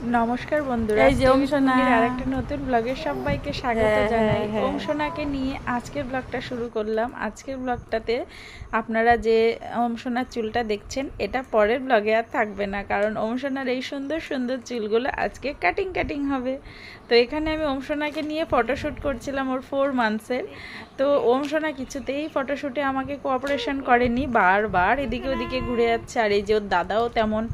নমস্কার বন্ধুরা এই যে ওম সোনা। আর একটা নতুন ব্লগে সবাইকে স্বাগত হ্যাঁ, জানাই। হ্যাঁ, হ্যাঁ। সোনাকে নিয়ে আজকের ব্লগটা শুরু করলাম। আজকের ব্লগটাতে আপনারা যে সোনার চুলটা দেখছেন এটা পরের ব্লগে আর থাকবে না কারণ সোনার এই সুন্দর সুন্দর চুলগুলো আজকে কাটিং কাটিং হবে। তো এখানে আমি সোনাকে নিয়ে ফটোশ্যুট করছিলাম ওর ফোর মান্থসের তো সোনা কিছুতেই ফটোশ্যুটে আমাকে কোঅপারেশন করেনি বারবার এদিকে ওদিকে ঘুরে যাচ্ছে। আর এই যে ওর দাদাও তেমন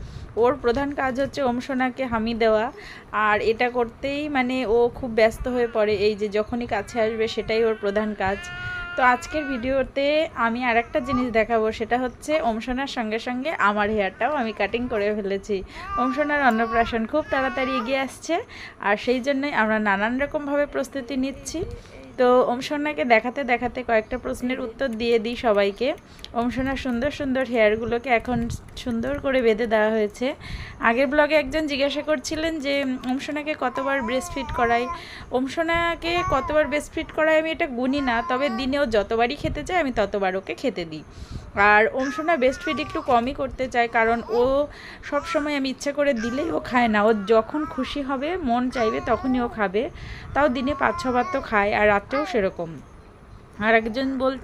ওর প্রধান কাজ হচ্ছে ওম সোনাকে হামি দেওয়া। আর এটা করতেই মানে ও খুব ব্যস্ত হয়ে পড়ে, এই যে যখনই কাছে আসবে সেটাই ওর প্রধান কাজ। তো আজকের ভিডিওতে আমি আর একটা জিনিস দেখাবো, সেটা হচ্ছে ওম সোনার সঙ্গে সঙ্গে আমার হেয়ারটাও আমি কাটিং করে ফেলেছি। ওম সোনার অন্নপ্রাশন খুব তাড়াতাড়ি এগিয়ে আসছে, আর সেই জন্যই আমরা নানান রকমভাবে প্রস্তুতি নিচ্ছি। তো ওম সোনাকে দেখাতে দেখাতে কয়েকটা প্রশ্নের উত্তর দিয়ে দিই সবাইকে। ওম সোনার সুন্দর সুন্দর হেয়ারগুলোকে এখন সুন্দর করে বেঁধে দেওয়া হয়েছে। আগের ব্লগে একজন জিজ্ঞাসা করছিলেন যে ওম সোনাকে কতবার ব্রেস্ট ফিট করাই? ওম সোনাকে কতবার ব্রেস্ট ফিট করাই আমি এটা গুনি না, তবে দিনেও যতবারই খেতে চাই আমি ততবার ওকে খেতে দিই। আর অংশনা বেস্ট ফিড একটু কমই করতে চায়, কারণ ও সব সময় আমি ইচ্ছা করে দিলেই ও খায় না। ও যখন খুশি হবে, মন চাইবে তখনই ও খাবে। তাও দিনে পাঁচ ছবার তো খায়, আর রাত্রেও সেরকম। আর একজন বল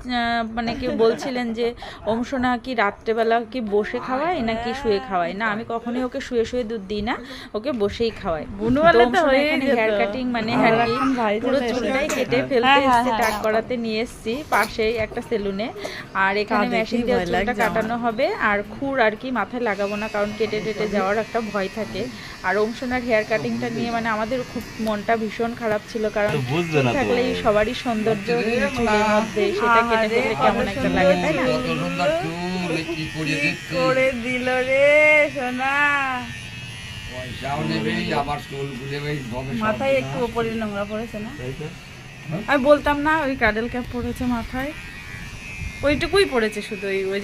মানে কেউ বলছিলেন যে ওম সোনা কি রাত্রেবেলা কি বসে খাওয়ায় নাকি শুয়ে খাওয়ায়? না আমি কখনোই ওকে শুয়ে শুয়ে দুধ দিই না ওকে বসেই খাওয়াই। বুনুওয়ালা তো হয়েই হেয়ার কাটিং মানে পুরো চুলটাই কেটে হ্যাঁ, ফেলতে হ্যাঁ, হ্যাঁ। টাক করাতে নিয়ে এসেছি পাশেই একটা সেলুনে। আর এখানে মেশিন দিয়ে চুলটা কাটানো হবে আর খুর আর কি মাথায় লাগাবো না কারণ কেটে টেটে যাওয়ার একটা ভয় থাকে। আর ওমসোনার হেয়ার কাটিংটা নিয়ে মানে আমাদের খুব মনটা ভীষণ খারাপ ছিল কারণ। থাকলেই সবারই সৌন্দর্য মধ্যে সেটা কেটে কেমন একটা লাগে। তাই না করে দিল রে সোনা। মাথায় একটু ওপরে নোংরা পড়েছে না? আমি বলতাম না ওই কাডেল ক্যাপ পড়েছে মাথায়। ওইটুকুই পড়েছে শুধু ওই ওই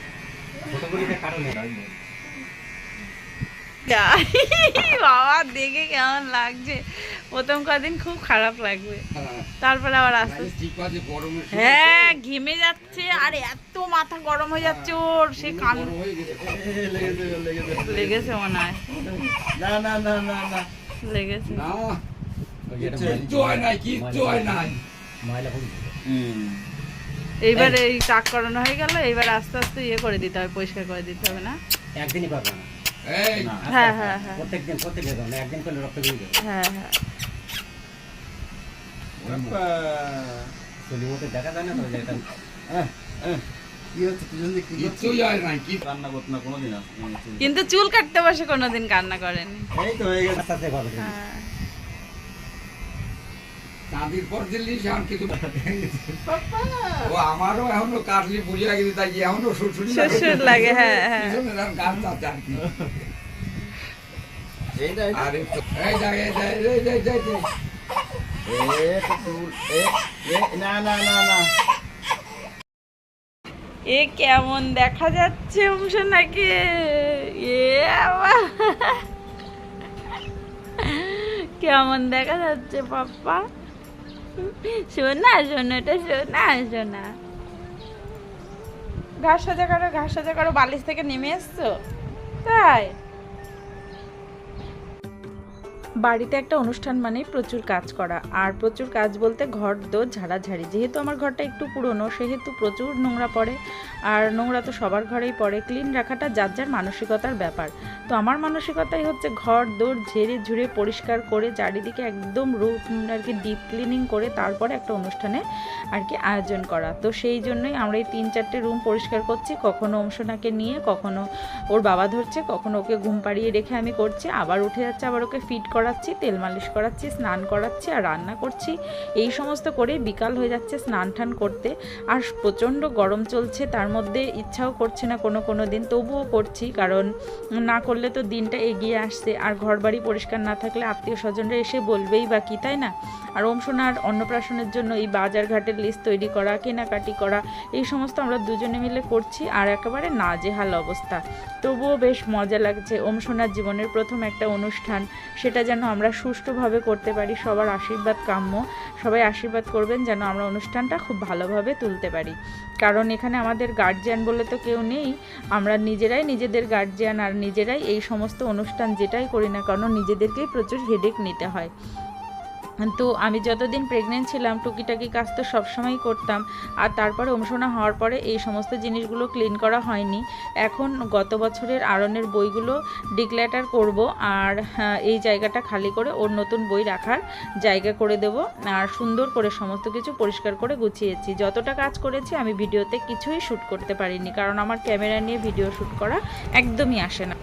বাবা দেখে কেমন লাগছে। প্রথম কদিন খুব খারাপ লাগবে। তারপরে আবার আস্তে গরমে হ্যাঁ ঘেমে যাচ্ছে আর এত মাথা গরম হয়ে যাচ্ছে ওর সে কান হয়ে লেগেছে মনে হয়। না না না না না। লেগেছে। হয় হয় এইবার এই টাক করানো হয়ে গেল এইবার আস্তে আস্তে ইয়ে করে দিতে হবে পরিষ্কার করে দিতে হবে না? একদিনই পারবে না, হ্যাঁ হ্যাঁ হ্যাঁ। প্রত্যেকদিন একদিন রক্ত বেরিয়ে যাবে। হ্যাঁ হ্যাঁ। দেখা যায় না তো হয় কিন্তু চুল কাটতে বসে কোনোদিন কান্না করেনি। এই তো হয়ে গেছে আস্তে আস্তে পারবে হ্যাঁ চাঁদির পর দিল্লি আর কিছু ও আমারও এখনও কাটলি বুঝে গেছে তাই এখনও শ্বশুরি শ্বশুর লাগে, হ্যাঁ, হ্যাঁ। গাছ আছে আর কি। এই এই এই এই এ তো চুল এ এ না না না না। এ কেমন দেখা যাচ্ছে অংশ নাকি? এ বাবা। কেমন দেখা যাচ্ছে পাপ্পা? শোনা শোনাটা শোনা শোনা। ঘাস সাজা করো ঘাস সাজা করো বালিশ থেকে নেমে এসছো? তাই। বাড়িতে একটা অনুষ্ঠান মানে প্রচুর কাজ করা। আর প্রচুর কাজ বলতে ঘর, দোর, ঝাড়াঝাড়ি। যেহেতু আমার ঘরটা একটু পুরনো, সেহেতু প্রচুর নোংরা পড়ে। আর নোংরা তো সবার ঘরেই পড়ে। ক্লিন রাখাটা যার যার মানসিকতার ব্যাপার। তো আমার মানসিকতাই হচ্ছে ঘর, দোর, ঝেড়ে ঝুড়ে পরিষ্কার করে চারিদিকে একদম রুম আর কি ডিপ ক্লিনিং করে তারপরে একটা অনুষ্ঠানে আর কি আয়োজন করা। তো সেই জন্যই আমরা এই তিন চারটে রুম পরিষ্কার করছি। কখনো অংশনাকে নিয়ে, কখনো ওর বাবা ধরছে, কখনো ওকে ঘুম পাড়িয়ে রেখে আমি করছি। আবার উঠে যাচ্ছে, আবার ওকে ফিট করাচ্ছি, তেল মালিশ করাচ্ছি, স্নান করাচ্ছি আর রান্না করছি। এই সমস্ত করে বিকাল হয়ে যাচ্ছে স্নান টান করতে। আর প্রচণ্ড গরম চলছে, তার মধ্যে ইচ্ছাও করছে না কোনো কোনো দিন। তবুও করছি, কারণ না করলে তো দিনটা এগিয়ে আসছে। আর ঘর বাড়ি পরিষ্কার না থাকলে আত্মীয় স্বজনরা এসে বলবেই বা কি, তাই না? আর ওম সোনার অন্নপ্রাশনের জন্য এই বাজার ঘাটের লিস্ট তৈরি করা, কেনাকাটি করা, এই সমস্ত আমরা দুজনে মিলে করছি আর একেবারে নাজেহাল অবস্থা। তবুও বেশ মজা লাগছে ওম সোনার জীবনের প্রথম একটা অনুষ্ঠান, সেটা যেন যেন আমরা সুষ্ঠুভাবে করতে পারি সবার আশীর্বাদ কাম্য। সবাই আশীর্বাদ করবেন যেন আমরা অনুষ্ঠানটা খুব ভালোভাবে তুলতে পারি। কারণ এখানে আমাদের গার্জিয়ান বলে তো কেউ নেই। আমরা নিজেরাই নিজেদের গার্জিয়ান আর নিজেরাই এই সমস্ত অনুষ্ঠান যেটাই করি না কেন, নিজেদেরকেই প্রচুর হেডেক নিতে হয়। তো আমি যতদিন প্রেগনেন্ট ছিলাম টুকিটাকি কাজ তো সবসময়ই করতাম। আর তারপরে অনুশোনা হওয়ার পরে এই সমস্ত জিনিসগুলো ক্লিন করা হয়নি। এখন গত বছরের আরনের বইগুলো ডিক্লেটার করব আর হ্যাঁ, এই জায়গাটা খালি করে ওর নতুন বই রাখার জায়গা করে দেব। আর সুন্দর করে সমস্ত কিছু পরিষ্কার করে গুছিয়েছি। যতটা কাজ করেছি আমি ভিডিওতে কিছুই শ্যুট করতে পারিনি কারণ আমার ক্যামেরা নিয়ে ভিডিও শ্যুট করা একদমই আসে না।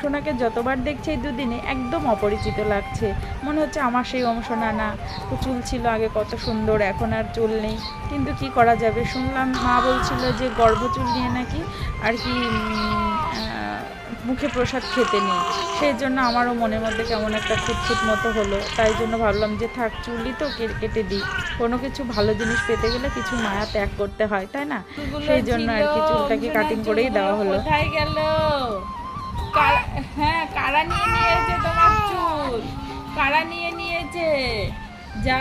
সোনাকে যতবার দেখছি এই দুদিনে একদম অপরিচিত লাগছে। মনে হচ্ছে আমার সেই সোনা না। তো চুল ছিল আগে কত সুন্দর এখন আর চুল নেই। কিন্তু কি করা যাবে? শুনলাম মা বলছিল যে গর্ভচুল নিয়ে নাকি আর কি মুখে প্রসাদ খেতে নেই। সেই জন্য আমারও মনের মধ্যে কেমন একটা খুঁতখুত মতো হলো। তাই জন্য ভাবলাম যে থাক চুলই তো কেটে দিই। কোনো কিছু ভালো জিনিস পেতে গেলে কিছু মায়া ত্যাগ করতে হয় তাই না? সেই জন্য আর কি চুলটাকে কাটিং করেই দেওয়া হলো। কোথায় গেল? হ্যাঁ কারা নিয়ে নিয়েছে তোমার চুল? কারা নিয়ে নিয়েছে? যা,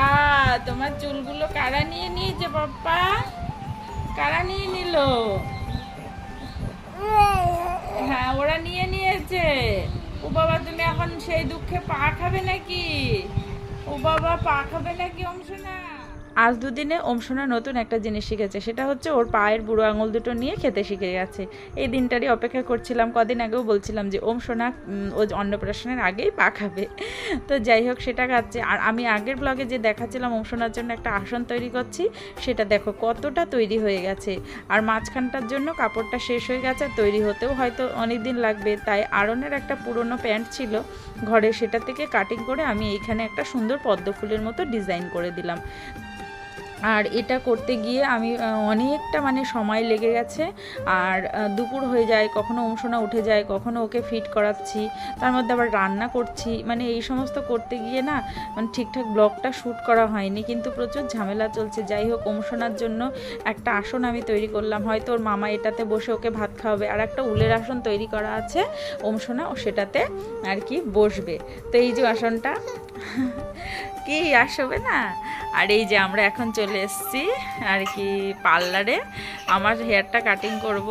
তোমার চুলগুলো কারা নিয়ে নিয়েছে বাপ্পা কারা নিয়ে নিল? হ্যাঁ ওরা নিয়ে নিয়েছে। ও বাবা, তুমি এখন সেই দুঃখে পা খাবে নাকি? ও বাবা, পা খাবে নাকি অংশ না আজ দুদিনে ওম ওমসোনা নতুন একটা জিনিস শিখেছে। সেটা হচ্ছে ওর পায়ের বুড়ো আঙুল দুটো নিয়ে খেতে শিখে গেছে। এই দিনটারই অপেক্ষা করছিলাম কদিন আগেও বলছিলাম যে ওমসোনা উম, ও অন্নপ্রাশনের আগেই পা খাবে। তো যাই হোক সেটা খাচ্ছে। আর আমি আগের ব্লগে যে দেখাচ্ছিলাম ওম ওমসোনার জন্য একটা আসন তৈরি করছি সেটা দেখো কতটা তৈরি হয়ে গেছে। আর মাঝখানটার জন্য কাপড়টা শেষ হয়ে গেছে তৈরি হতেও হয়তো অনেক দিন লাগবে। তাই আরনের একটা পুরনো প্যান্ট ছিল ঘরে সেটা থেকে কাটিং করে আমি এইখানে একটা সুন্দর পদ্ম ফুলের মতো ডিজাইন করে দিলাম। আর এটা করতে গিয়ে আমি অনেকটা মানে সময় লেগে গেছে। আর দুপুর হয়ে যায়, কখনো অংশনা উঠে যায়, কখনো ওকে ফিট করাচ্ছি, তার মধ্যে আবার রান্না করছি। মানে এই সমস্ত করতে গিয়ে না মানে ঠিকঠাক ব্লগটা শ্যুট করা হয়নি, কিন্তু প্রচুর ঝামেলা চলছে। যাই হোক, অংশনার জন্য একটা আসন আমি তৈরি করলাম। হয়তো ওর মামা এটাতে বসে ওকে ভাত খাওয়াবে। আর একটা উলের আসন তৈরি করা আছে, অংশনা ও সেটাতে আর কি বসবে। তো এই যে আসনটা কি আসবে না? আর এই যে আমরা এখন চলে এসেছি আর কি পার্লারে। আমার হেয়ারটা কাটিং করব।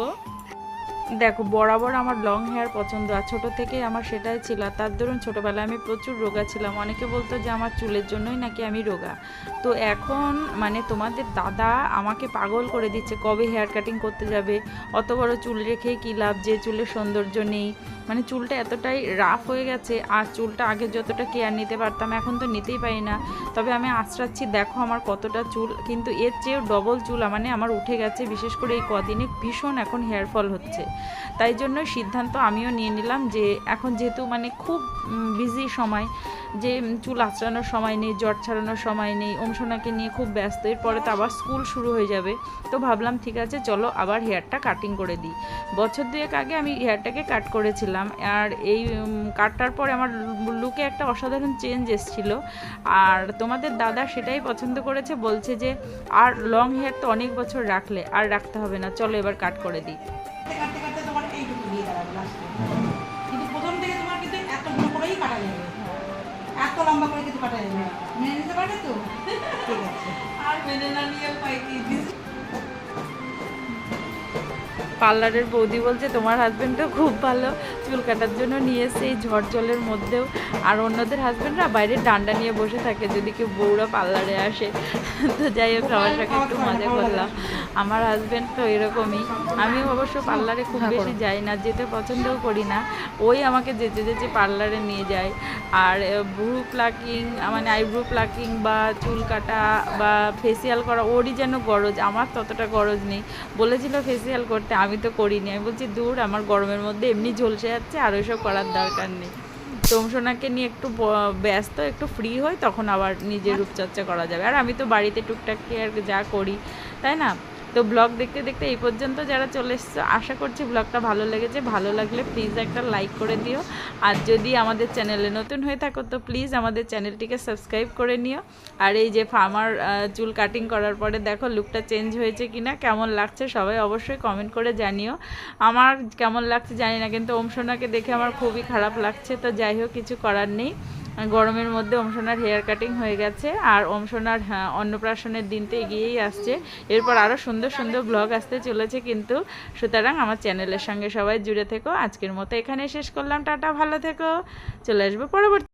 দেখো, বরাবর আমার লং হেয়ার পছন্দ আর ছোটো থেকেই আমার সেটাই ছিল। তার দরুন ছোটোবেলায় আমি প্রচুর রোগা ছিলাম। অনেকে বলতো যে আমার চুলের জন্যই নাকি আমি রোগা। তো এখন মানে তোমাদের দাদা আমাকে পাগল করে দিচ্ছে, কবে হেয়ার কাটিং করতে যাবে? অত বড় চুল রেখে কী লাভ যে চুলের সৌন্দর্য নেই? মানে চুলটা এতটাই রাফ হয়ে গেছে আর চুলটা আগে যতটা কেয়ার নিতে পারতাম এখন তো নিতেই পারি না। তবে আমি আশ্রাচ্ছি, দেখো আমার কতটা চুল, কিন্তু এর চেয়েও ডবল চুল মানে আমার উঠে গেছে। বিশেষ করে এই কদিনে ভীষণ এখন হেয়ার ফল হচ্ছে। তাই জন্য সিদ্ধান্ত আমিও নিয়ে নিলাম যে এখন যেহেতু মানে খুব বিজি সময়, যে চুল আঁচড়ানোর সময় নেই, জ্বর ছাড়ানোর সময় নেই ওমসোনাকে নিয়ে খুব ব্যস্ত, এরপরে তো আবার স্কুল শুরু হয়ে যাবে। তো ভাবলাম ঠিক আছে, চলো আবার হেয়ারটা কাটিং করে দিই। বছর দুয়েক আগে আমি হেয়ারটাকে কাট করেছিলাম, আর এই কাটটার পরে আমার লুকে একটা অসাধারণ চেঞ্জ এসেছিল। আর তোমাদের দাদা সেটাই পছন্দ করেছে, বলছে যে আর লং হেয়ার তো অনেক বছর রাখলে, আর রাখতে হবে না, চলো এবার কাট করে দিই। কিন্তু প্রথম থেকে তোমার কিন্তু এতগুলো করেই কাটা যাবে এত লম্বা করে কিন্তু কাটা যাবে। মেনে নিতে পারবে তো? ঠিক আছে। আর মেনে না নিয়ে পাই কি পার্লারের বৌদি বলছে তোমার হাজবেন্ডও খুব ভালো। চুল কাটার জন্য নিয়ে এসে এই ঝড় জলের মধ্যেও। আর অন্যদের হাজবেন্ডরা বাইরে ডান্ডা নিয়ে বসে থাকে যদি কেউ বউরা পার্লারে আসে। তো যাই হোক সবার সঙ্গে একটু মজা করলাম। আমার হাজবেন্ড তো এরকমই। আমি অবশ্য পার্লারে খুব বেশি যাই না যেতে পছন্দও করি না। ওই আমাকে যেতে যেতে পার্লারে নিয়ে যায়। আর ব্রু প্লাকিং মানে আইব্রু প্লাকিং বা চুল কাটা বা ফেসিয়াল করা ওরই যেন গরজ। আমার ততটা গরজ নেই। বলেছিল ফেসিয়াল করতে আমি তো করিনি। আমি বলছি দূর আমার গরমের মধ্যে এমনি ঝলসে যাচ্ছে আর ওইসব করার দরকার নেই। তোমসোনাকে নিয়ে একটু ব্যস্ত একটু ফ্রি হই তখন আবার নিজের রূপচর্চা করা যাবে। আর আমি তো বাড়িতে টুকটাক আর যা করি তাই না? তো ব্লগ দেখতে দেখতে এই পর্যন্ত যারা চলে এসছো, আশা করছি ব্লগটা ভালো লেগেছে। ভালো লাগলে প্লিজ একটা লাইক করে দিও। আর যদি আমাদের চ্যানেলে নতুন হয়ে থাকো, তো প্লিজ আমাদের চ্যানেলটিকে সাবস্ক্রাইব করে নিও। আর এই যে ফার্মার চুল কাটিং করার পরে দেখো লুকটা চেঞ্জ হয়েছে কিনা, কেমন লাগছে সবাই অবশ্যই কমেন্ট করে জানিও। আমার কেমন লাগছে জানি না, কিন্তু ওম সোনাকে দেখে আমার খুবই খারাপ লাগছে, তো যাই হোক, কিছু করার নেই। গরমের মধ্যে ওমসোনার হেয়ার কাটিং হয়ে গেছে আর ওমসোনার হ্যাঁ, অন্নপ্রাশনের দিন তো এগিয়েই আসছে। এরপর আরও সুন্দর সুন্দর ব্লগ আসতে চলেছে কিন্তু। সুতরাং আমার চ্যানেলের সঙ্গে সবাই জুড়ে থেকো। আজকের মতো এখানে শেষ করলাম। টাটা ভালো থেকো। চলে আসব পরবর্তী